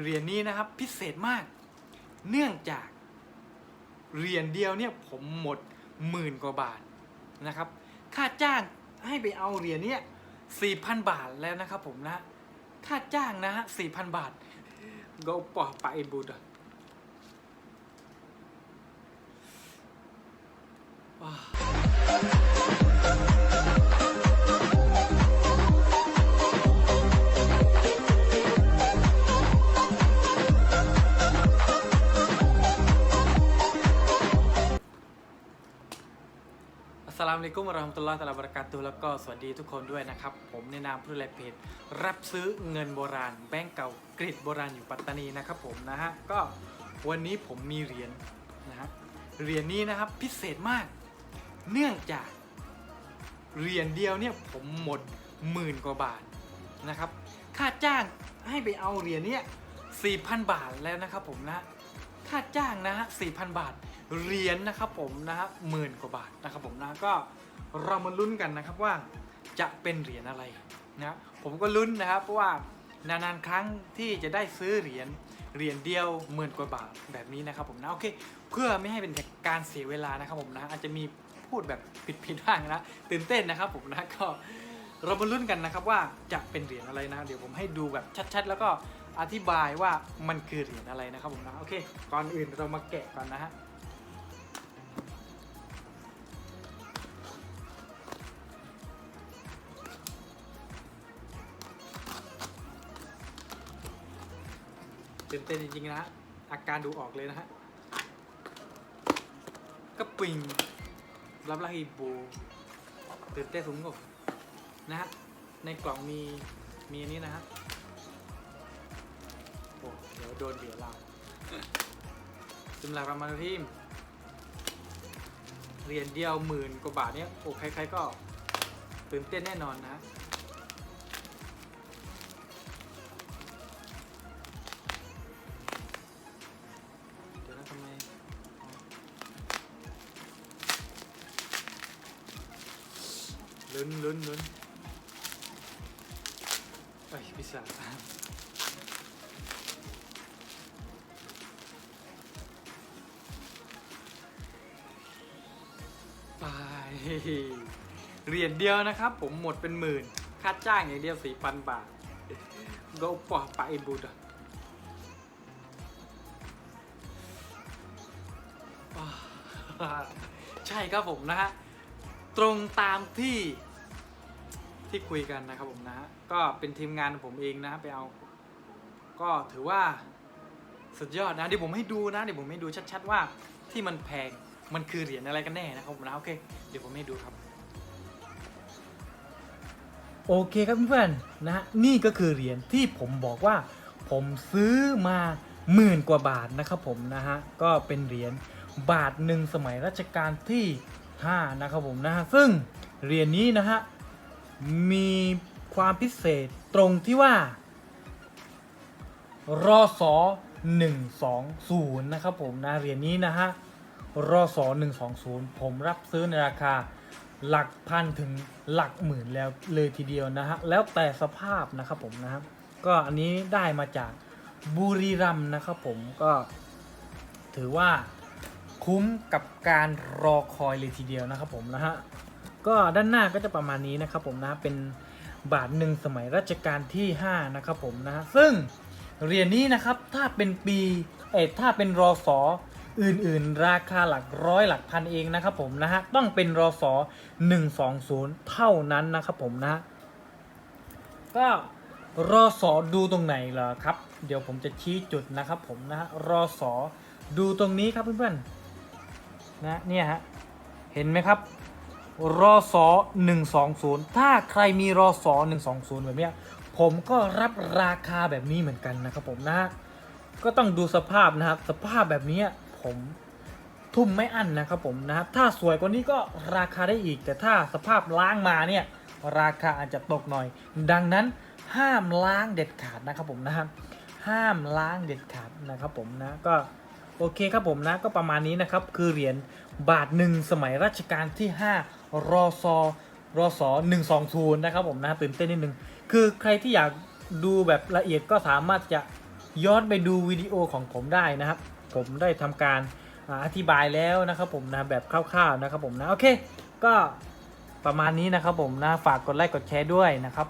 เหรียญนี้นะครับพิเศษมาก เนื่องจากเหรียญเดียวเนี่ยผมหมดหมื่นกว่าบาทนะครับ ค่าจ้างให้ไปเอาเหรียญเนี้ยสี่พันบาทแล้วนะครับผมนะ ค่าจ้างนะฮะสี่พันบาทก็ปอปบูดอะ ลามุอะลัยกุมวะเราะห์มตุลลอฮ์ตะอาลาบรากาตุฮ์แล้วก็สวัสดีทุกคนด้วยนะครับ ผมในนามผู้ดูแลเพจรับซื้อเงินโบราณ แบงก์เก่ากรีดโบราณอยู่ปัตตานีนะครับผมนะฮะก็วันนี้ผมมีเหรียญนะฮะเหรียญนี้นะครับพิเศษมาก เนื่องจากเหรียญเดียวเนี่ยผมหมดหมื่นกว่าบาทนะครับ ค่าจ้างให้ไปเอาเหรียญเนี้ยสี่พันบาทแล้วนะครับผมนะ ค่าจ้างนะฮะ4,000 บาทเหรียญนะครับผมนะฮะหมื่นกว่าบาทนะครับผมนะก็เรามาลุ้นกันนะครับว่าจะเป็นเหรียญอะไรนะผมก็ลุ้นนะครับเพราะว่านานๆครั้งที่จะได้ซื้อเหรียญเหรียญเดียวหมื่นกว่าบาทแบบนี้นะครับผมนะโอเค เพื่อไม่ให้เป็นการเสียเวลานะครับผมนะอาจจะมีพูดแบบผิดๆบ้างนะตื่นเต้นนะครับผมนะก็เรามาลุ้นกันนะครับว่าจะเป็นเหรียญอะไรนะ เดี๋ยวผมให้ดูแบบชัดๆ แล้วก็ อธิบายว่ามันคือเหรียญอะไรนะครับผมนะโอเค ก่อนอื่นเรามาแกะก่อนนะฮะตื่นเต้นจริงๆนะฮะอาการดูออกเลยนะฮะก็ปิงรับลาฮิบูตื่นเต้นสูงกว่านะฮะในกล่องมีมีอันนี้นะฮะ โอ้เดี๋ยวโดนเบียร์เราจุมลารามาทีมเหรียญเดียวหมื่นกว่าบาทเนี้ยโอ้ใครๆก็ตื่นเต้นแน่นอนนะเดี๋ยวนะทำไมลุ้นลุ้นลุ้นเอ้ยพิซซ่า ไป เหรียญเดียวนะครับ ผมหมดเป็นหมื่น ค่าจ้างอย่างเดียวสี่พันบาทโกปอปอิบูดอะอ่าใช่ครับผมนะฮะ ตรงตามที่ที่คุยกันนะครับผมนะฮะ ก็เป็นทีมงานของผมเองนะไปเอา ก็ถือว่าสุดยอดนะเดี๋ยวผมให้ดูนะเดี๋ยวผมให้ดูชัด ๆ ว่าที่มันแพง มันคือเหรียญอะไรกันแน่นะครับผมนะโอเค เดี๋ยวผมให้ดูครับ โอเคครับเพื่อนๆนะฮะนี่ก็คือเหรียญที่ผมบอกว่า ผมซื้อมาหมื่นกว่าบาทนะครับผมนะฮะก็เป็นเหรียญบาทหนึ่งสมัยรัชกาลที่ 5 นะครับผมนะฮะซึ่งเหรียญนี้นะฮะมีความพิเศษตรงที่ว่ารอสอ120 นะครับผมนะเหรียญนี้นะฮะ รอสอ120 ผมรับซื้อในราคาหลักพันถึงหลักหมื่นแล้วเลยทีเดียวนะฮะ แล้วแต่สภาพนะครับผมนะครับ ก็อันนี้ได้มาจากบุรีรัมนะครับผมก็ถือว่าคุ้มกับการรอคอยเลยทีเดียวนะครับผมนะฮะ ก็ด้านหน้าก็จะประมาณนี้นะครับผมนะเป็นบาทหนึ่งสมัยรัชกาลที่ 5 นะครับผมนะฮะ ซึ่งเหรียญนี้นะครับถ้าเป็นปีเอถ้าเป็นรอสอ อื่นๆ ราคาหลักร้อยหลักพันเองนะครับผมนะฮะต้องเป็นรอสอ120 เท่านั้นนะครับผมนะฮะก็รอสอดูตรงไหนเหรอครับ เดี๋ยวผมจะชี้จุดนะครับผมนะฮะรอสอดูตรงนี้ครับเพื่อนๆนะเนี่ยฮะเห็นไหมครับรอสอ120 ถ้าใครมีรอสอ120 แบบเนี้ยผมก็รับราคาแบบนี้เหมือนกันนะครับผมนะฮะก็ต้องดูสภาพนะครับ สภาพแบบนี้ ผมทุ่มไม่อั้นนะครับผมนะครับถ้าสวยกว่านี้ก็ราคาได้อีก แต่ถ้าสภาพล้างมาเนี่ยราคาอาจจะตกหน่อย ดังนั้นห้ามล้างเด็ดขาดนะครับผมนะครับห้ามล้างเด็ดขาดนะครับผมนะก็โอเคครับผมนะก็ประมาณนี้นะครับคือเหรียญบาทหนึ่งสมัยรัชกาลที่ 5 รอซอรอสอ120นะครับผมนะตื่นเต้นนิดนึงคือใครที่อยากดูแบบละเอียดก็สามารถจะย้อนไปดูวิดีโอของผมได้นะครับ ผมได้ทำการอ่าอธิบายแล้วนะครับผมนะแบบคร่าวๆนะครับผมนะโอเค ก็ประมาณนี้นะครับผมนะฝากกดไลค์กดแชร์ด้วยนะครับ